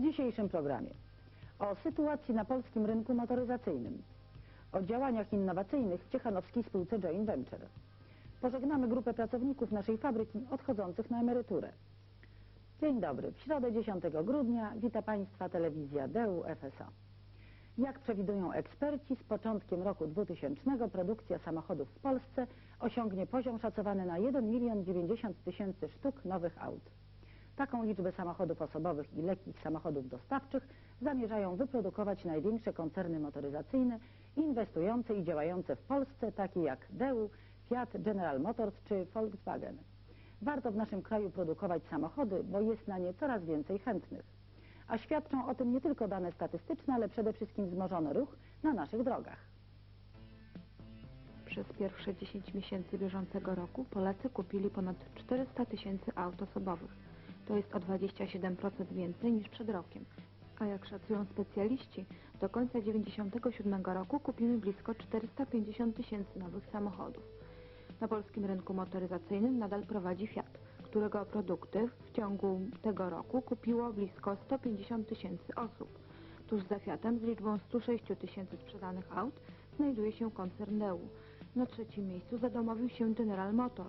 w dzisiejszym programie. O sytuacji na polskim rynku motoryzacyjnym. O działaniach innowacyjnych w Ciechanowskiej spółce Joint Venture. Pożegnamy grupę pracowników naszej fabryki odchodzących na emeryturę. Dzień dobry. W środę 10 grudnia wita Państwa telewizja DEU FSO. Jak przewidują eksperci, z początkiem roku 2000 produkcja samochodów w Polsce osiągnie poziom szacowany na 1 milion 90 tysięcy sztuk nowych aut. Taką liczbę samochodów osobowych i lekkich samochodów dostawczych zamierzają wyprodukować największe koncerny motoryzacyjne inwestujące i działające w Polsce, takie jak DEU, Fiat, General Motors czy Volkswagen. Warto w naszym kraju produkować samochody, bo jest na nie coraz więcej chętnych. A świadczą o tym nie tylko dane statystyczne, ale przede wszystkim wzmożony ruch na naszych drogach. Przez pierwsze 10 miesięcy bieżącego roku Polacy kupili ponad 400 tysięcy aut osobowych. To jest o 27% więcej niż przed rokiem. A jak szacują specjaliści, do końca 1997 roku kupimy blisko 450 tysięcy nowych samochodów. Na polskim rynku motoryzacyjnym nadal prowadzi Fiat, którego produkty w ciągu tego roku kupiło blisko 150 tysięcy osób. Tuż za Fiatem z liczbą 106 tysięcy sprzedanych aut znajduje się koncern Deu. Na trzecim miejscu zadomowił się General Motor,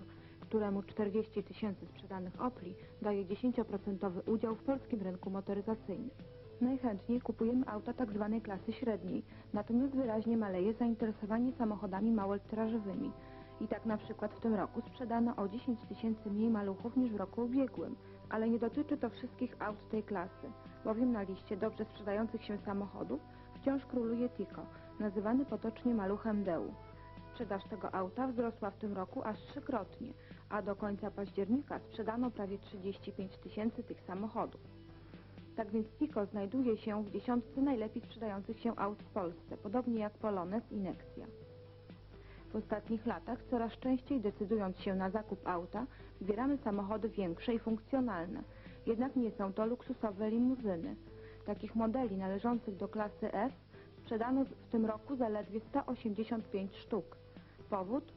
któremu 40 tysięcy sprzedanych Opli daje 10% udział w polskim rynku motoryzacyjnym. Najchętniej kupujemy auta tzw. klasy średniej, natomiast wyraźnie maleje zainteresowanie samochodami małometrażowymi. I tak na przykład w tym roku sprzedano o 10 tysięcy mniej maluchów niż w roku ubiegłym. Ale nie dotyczy to wszystkich aut tej klasy, bowiem na liście dobrze sprzedających się samochodów wciąż króluje Tico, nazywany potocznie maluchem Deu. Sprzedaż tego auta wzrosła w tym roku aż trzykrotnie, a do końca października sprzedano prawie 35 tysięcy tych samochodów. Tak więc Tico znajduje się w dziesiątce najlepiej sprzedających się aut w Polsce, podobnie jak Polones i Nexia. W ostatnich latach coraz częściej decydując się na zakup auta, wybieramy samochody większe i funkcjonalne. Jednak nie są to luksusowe limuzyny. Takich modeli należących do klasy S sprzedano w tym roku zaledwie 185 sztuk. Powód?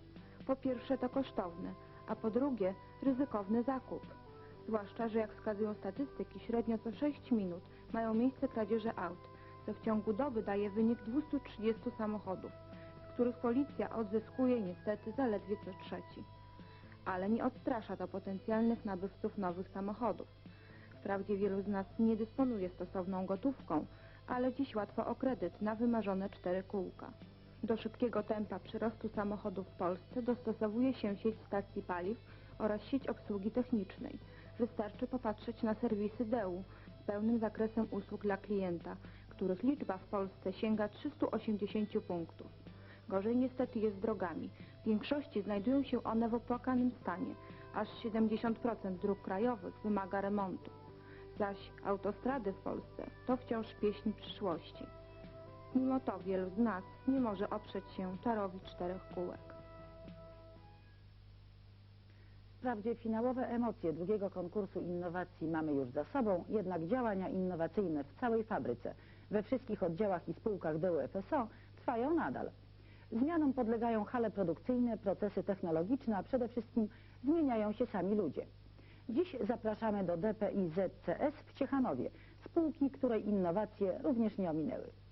Po pierwsze to kosztowne, a po drugie ryzykowny zakup. Zwłaszcza, że jak wskazują statystyki, średnio co 6 minut mają miejsce kradzieże aut, co w ciągu doby daje wynik 230 samochodów których policja odzyskuje niestety zaledwie co trzeci. Ale nie odstrasza to potencjalnych nabywców nowych samochodów. Wprawdzie wielu z nas nie dysponuje stosowną gotówką, ale dziś łatwo o kredyt na wymarzone cztery kółka. Do szybkiego tempa przyrostu samochodów w Polsce dostosowuje się sieć stacji paliw oraz sieć obsługi technicznej. Wystarczy popatrzeć na serwisy DEU z pełnym zakresem usług dla klienta, których liczba w Polsce sięga 380 punktów. Gorzej niestety jest z drogami. W większości znajdują się one w opłakanym stanie. Aż 70% dróg krajowych wymaga remontu. Zaś autostrady w Polsce to wciąż pieśń przyszłości. Mimo to wielu z nas nie może oprzeć się czarowi czterech kółek. Wprawdzie finałowe emocje drugiego konkursu innowacji mamy już za sobą, jednak działania innowacyjne w całej fabryce, we wszystkich oddziałach i spółkach DEU FSO trwają nadal. Zmianom podlegają hale produkcyjne, procesy technologiczne, a przede wszystkim zmieniają się sami ludzie. Dziś zapraszamy do DPIZCS w Ciechanowie, spółki, której innowacje również nie ominęły.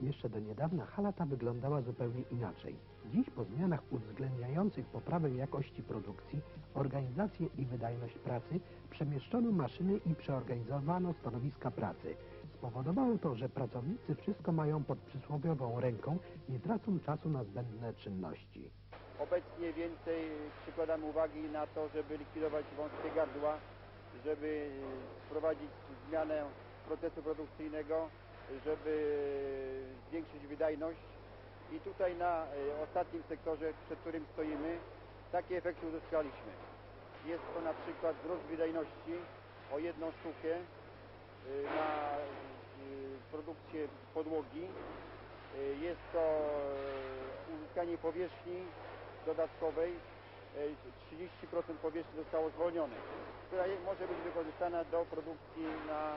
Jeszcze do niedawna hala ta wyglądała zupełnie inaczej. Dziś po zmianach uwzględniających poprawę jakości produkcji, organizację i wydajność pracy przemieszczono maszyny i przeorganizowano stanowiska pracy. Spowodowało to, że pracownicy wszystko mają pod przysłowiową ręką, nie tracą czasu na zbędne czynności. Obecnie więcej przykładamy uwagi na to, żeby likwidować wąskie gardła, żeby wprowadzić zmianę procesu produkcyjnego, żeby zwiększyć wydajność. I tutaj na e, ostatnim sektorze, przed którym stoimy, takie efekty uzyskaliśmy. Jest to na przykład wzrost wydajności o jedną sztukę e, na e, produkcję podłogi. Jest to uzyskanie powierzchni dodatkowej. 30% powierzchni zostało zwolnione, która może być wykorzystana do produkcji na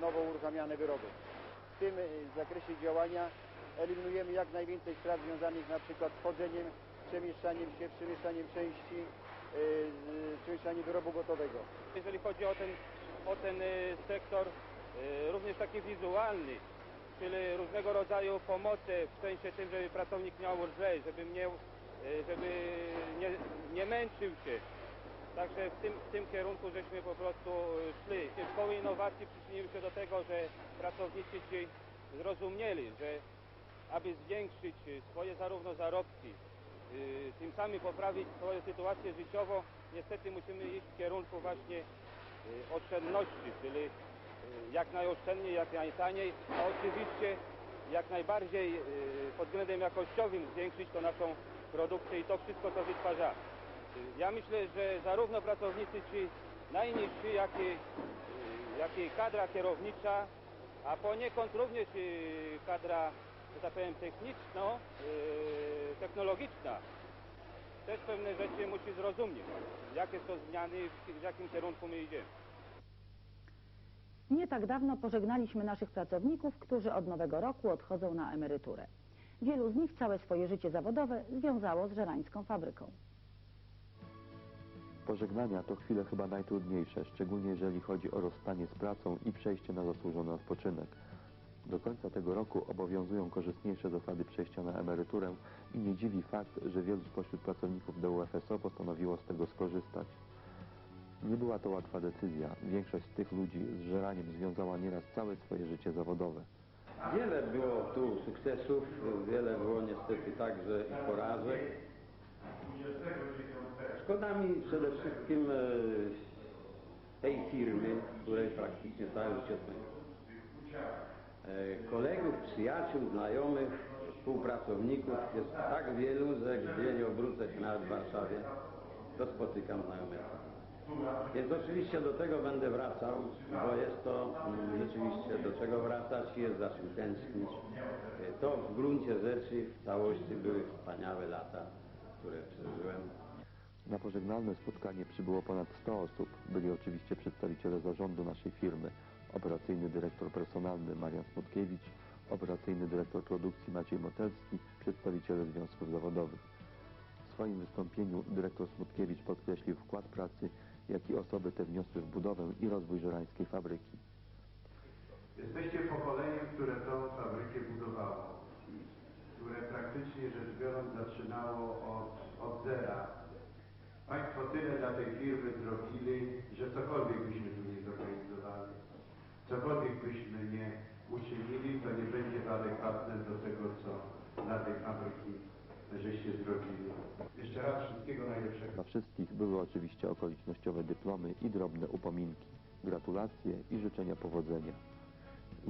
nowo uruchamiane wyroby. W tym zakresie działania eliminujemy jak najwięcej strat związanych na przykład z chodzeniem, przemieszczaniem się, przemieszczaniem części, yy, przemieszczaniem wyrobu gotowego. Jeżeli chodzi o ten o ten sektor również taki wizualny, czyli różnego rodzaju pomocy w sensie tym, żeby pracownik miał lżej, żeby, y, żeby nie, nie męczył się. Także w tym, w tym kierunku żeśmy po prostu y, szli. Szkoły innowacji przyczyniły się do tego, że pracownicy ci zrozumieli, że aby zwiększyć y, swoje zarówno zarobki, y, tym samym poprawić swoją sytuację życiową, niestety musimy iść w kierunku właśnie oszczędności, czyli jak najoszczędniej, jak najtaniej, a oczywiście jak najbardziej pod względem jakościowym zwiększyć to naszą produkcję i to wszystko, co wytwarza. Ja myślę, że zarówno pracownicy ci najniżsi, jak i, y, jak i kadra kierownicza, a poniekąd również y, kadra, że tak powiem, techniczno, y, technologiczna, też pewne rzeczy musi zrozumieć, jakie są zmiany, w jakim kierunku my idziemy. Nie tak dawno pożegnaliśmy naszych pracowników, którzy od nowego roku odchodzą na emeryturę. Wielu z nich całe swoje życie zawodowe związało z żerańską fabryką. Pożegnania to chwile chyba najtrudniejsze, szczególnie jeżeli chodzi o rozstanie z pracą i przejście na zasłużony odpoczynek. Do końca tego roku obowiązują korzystniejsze zasady przejścia na emeryturę i nie dziwi fakt, że wielu spośród pracowników DUFSO postanowiło z tego skorzystać. Nie była to łatwa decyzja. Większość z tych ludzi z żeraniem związała nieraz całe swoje życie zawodowe. Wiele było tu sukcesów, wiele było niestety także i porażek. Szkoda mi przede wszystkim e, tej firmy, której praktycznie całe życie spędziłem. Kolegów, przyjaciół, znajomych, współpracowników jest tak wielu, że gdzie nie obrócę się nawet w Warszawie, to spotykam znajomych. Więc oczywiście do tego będę wracał, bo jest to mm, rzeczywiście do czego wracać i jest za czym tęsknić. E, To w gruncie rzeczy w całości były wspaniałe lata, które przeżyłem. Na pożegnalne spotkanie przybyło ponad 100 osób. Byli oczywiście przedstawiciele zarządu naszej firmy, operacyjny dyrektor personalny Marian Smutkiewicz, operacyjny dyrektor produkcji Maciej Motelski, przedstawiciele związków zawodowych. W swoim wystąpieniu dyrektor Smutkiewicz podkreślił wkład pracy, jaki osoby te wniosły w budowę i rozwój żerańskiej fabryki. Jesteście pokoleniem, które tą fabrykę budowało, które praktycznie rzecz biorąc zaczynało od, od zera. Państwo tyle dla tej firmy zrobili, że cokolwiek byśmy tu nie zorganizowali, cokolwiek byśmy nie uczynili, to nie będzie adekwatne do tego, co dla tej fabryki żeście zrobili. Jeszcze raz wszystkiego najlepszego. Dla wszystkich były oczywiście okolicznościowe dyplomy i drobne upominki, gratulacje i życzenia powodzenia.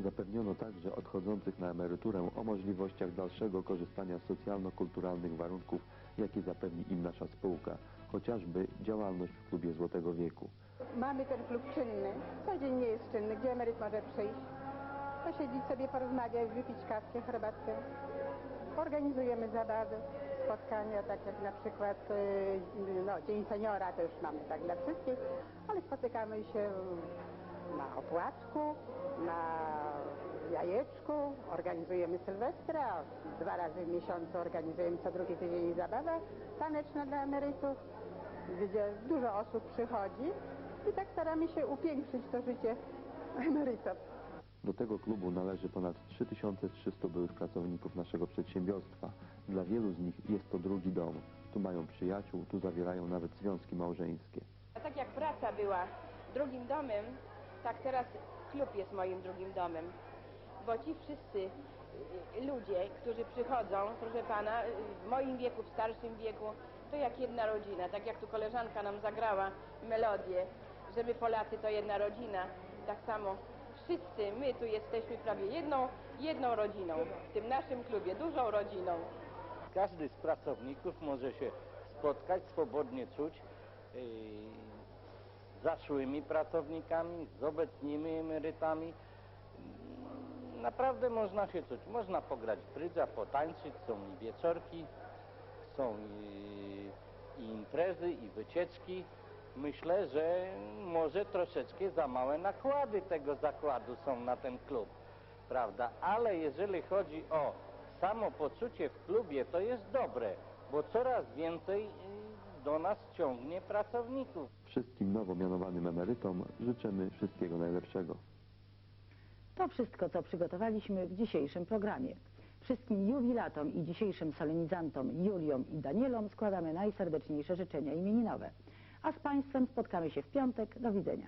Zapewniono także odchodzących na emeryturę o możliwościach dalszego korzystania z socjalno-kulturalnych warunków, jakie zapewni im nasza spółka, chociażby działalność w klubie Złotego Wieku. Mamy ten klub czynny. Co dzień nie jest czynny, gdzie emeryt może przyjść. Posiedzieć sobie, porozmawiać, wypić kawkę, herbatkę. Organizujemy zabawy, spotkania, tak jak na przykład y, no, Dzień Seniora, to już mamy tak dla wszystkich, ale spotykamy się na opłatku, na jajeczku, organizujemy Sylwestra, dwa razy w miesiącu organizujemy co drugi tydzień zabawa taneczna dla emerytów, gdzie dużo osób przychodzi i tak staramy się upiększyć to życie emerytów. Do tego klubu należy ponad 3300 byłych pracowników naszego przedsiębiorstwa. Dla wielu z nich jest to drugi dom. Tu mają przyjaciół, tu zawierają nawet związki małżeńskie. A tak jak praca była drugim domem, tak teraz klub jest moim drugim domem. Bo ci wszyscy y, ludzie, którzy przychodzą, proszę pana, y, w moim wieku, w starszym wieku, to jak jedna rodzina. Tak jak tu koleżanka nam zagrała melodię, że my Polacy to jedna rodzina. Tak samo wszyscy my tu jesteśmy prawie jedną, jedną rodziną. W tym naszym klubie, dużą rodziną. Każdy z pracowników może się spotkać, swobodnie czuć yy, zaszłymi pracownikami, z obecnymi emerytami. Naprawdę można się czuć. Można pograć brydża, potańczyć, są i wieczorki, są i, i imprezy, i wycieczki. Myślę, że może troszeczkę za małe nakłady tego zakładu są na ten klub, prawda? Ale jeżeli chodzi o samopoczucie w klubie, to jest dobre, bo coraz więcej y, do nas ciągnie pracowników. Wszystkim nowo mianowanym emerytom życzymy wszystkiego najlepszego. To wszystko, co przygotowaliśmy w dzisiejszym programie. Wszystkim jubilatom i dzisiejszym solenizantom Juliom i Danielom składamy najserdeczniejsze życzenia imieninowe. A z Państwem spotkamy się w piątek. Do widzenia.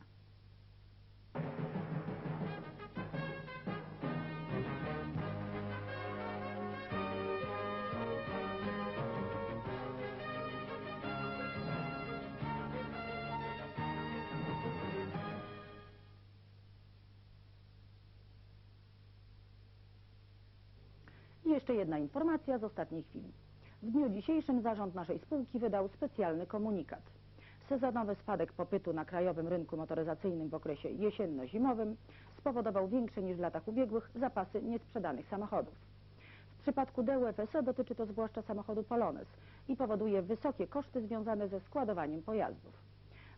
Jeszcze jedna informacja z ostatniej chwili. W dniu dzisiejszym zarząd naszej spółki wydał specjalny komunikat. Sezonowy spadek popytu na krajowym rynku motoryzacyjnym w okresie jesienno-zimowym spowodował większe niż w latach ubiegłych zapasy niesprzedanych samochodów. W przypadku DUFSO dotyczy to zwłaszcza samochodu Polones i powoduje wysokie koszty związane ze składowaniem pojazdów.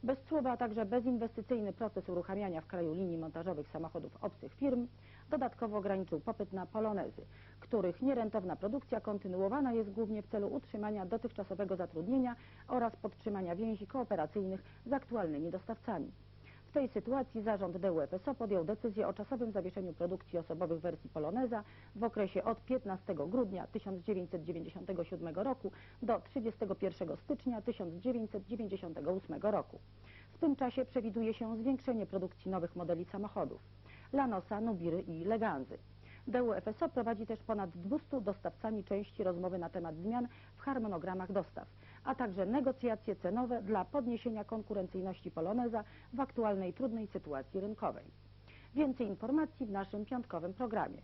Bezcłowy, a także bezinwestycyjny proces uruchamiania w kraju linii montażowych samochodów obcych firm dodatkowo ograniczył popyt na polonezy, których nierentowna produkcja kontynuowana jest głównie w celu utrzymania dotychczasowego zatrudnienia oraz podtrzymania więzi kooperacyjnych z aktualnymi dostawcami. W tej sytuacji zarząd DUFSO podjął decyzję o czasowym zawieszeniu produkcji osobowych wersji Poloneza w okresie od 15 grudnia 1997 roku do 31 stycznia 1998 roku. W tym czasie przewiduje się zwiększenie produkcji nowych modeli samochodów Lanosa, Nubiry i Leganzy. DUFSO prowadzi też ponad 200 dostawcami części rozmowy na temat zmian w harmonogramach dostaw, a także negocjacje cenowe dla podniesienia konkurencyjności Poloneza w aktualnej trudnej sytuacji rynkowej. Więcej informacji w naszym piątkowym programie.